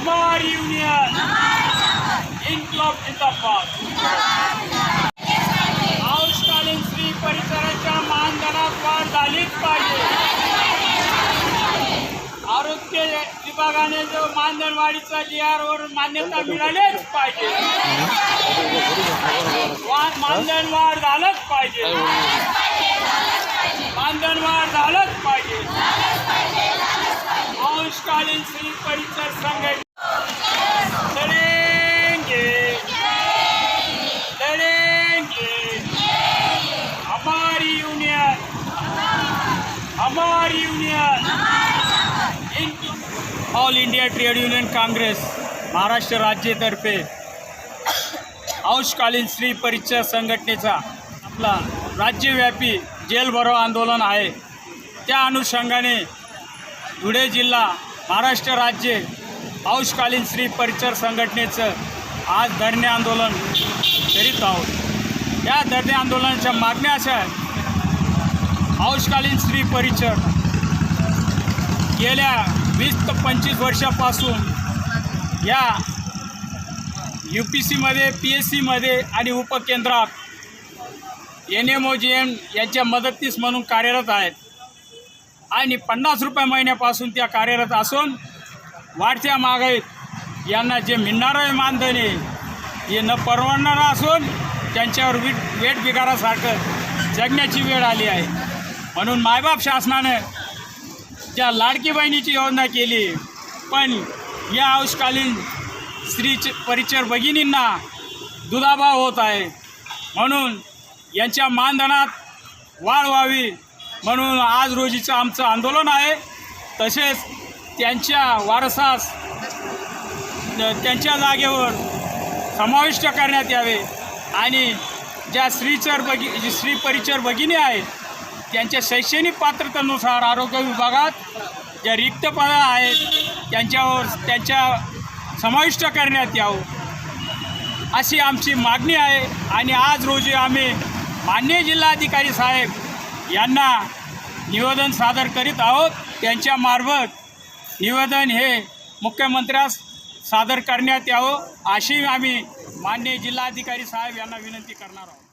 हमारी युनियन। इन्कलाब जिंदाबाद। पाऊसकालीन स्त्री परिसराच्या मानधनात वाढ झालीच पाहिजे. आरोग्य विभागाने जो मानधनवाडीचा जी आर वर मान्यता मिळालीच पाहिजे. वा- मानधन वाढ झालंच पाहिजे. मानधन वाढ झालंच पाहिजे. अंशकालीन श्री परिसर संघटना लढेंगे लढेंगे हमारी यूनियन हमार union all India trade union congress Maharashtra राज्यतर्फे अंशकालीन स्त्री परिचय संघटनेचा आपला राज्यव्यापी जेल भरो आंदोलन आहे. त्या अनुषंगाने धुळे जिल्हा महाराष्ट्र राज्य अंशकालीन स्त्री परिचर संघटनेचं आज धरणे आंदोलन करीत आहोत. या धरणे आंदोलनाच्या मागण्या अशा आहेत अंशकालीन स्त्री परिषद गेल्या वीस ते पंचवीस वर्षापासून या यू पी सीमध्ये पी एस सीमध्ये आणि उपकेंद्रात N M O G M यांच्या मदतनीस म्हणून कार्यरत आहेत. आणि पन्नास रुपये महिन्यापासून त्या कार्यरत असून वाढत्या महागाईत यांना जे मिळणारं मानधन आहे हे न परवडणारं असून त्यांच्यावर वीट वेट बिगारासारखं जगण्याची वेळ आली आहे. म्हणून मायबाप शासनानं ज्या लाडकी बहिणीची योजना केली. पण या अंशकालीन स्त्री परिचर भगिनींना दुधाभाव होत आहे. म्हणून यांच्या मानधनात वाढ व्हावी म्हणून आज रोजीचं आमचं आंदोलन आहे. तसेच त्यांच्या वारसास त्यांच्या जागेवर समाविष्ट करण्यात यावे. आणि ज्या स्त्रीचर बगी स्त्री परिचर भगिनी आहेत त्यांच्या शैक्षणिक पात्रतेनुसार आरोग्य विभागात ज्या रिक्त पदं आहेत त्यांच्यावर त्यांच्या समाविष्ट करण्यात यावं अशी आमची मागणी आहे. आणि आज रोजी आम्ही मान्य जिल्हाधिकारी साहेब यांना निवेदन सादर करीत आहोत. त्यांच्यामार्फत निवेदन हे मुख्यमंत्र्यास सादर करण्यात यावं अशी आम्ही मान्य जिल्हाधिकारी साहेब यांना विनंती करणार आहोत.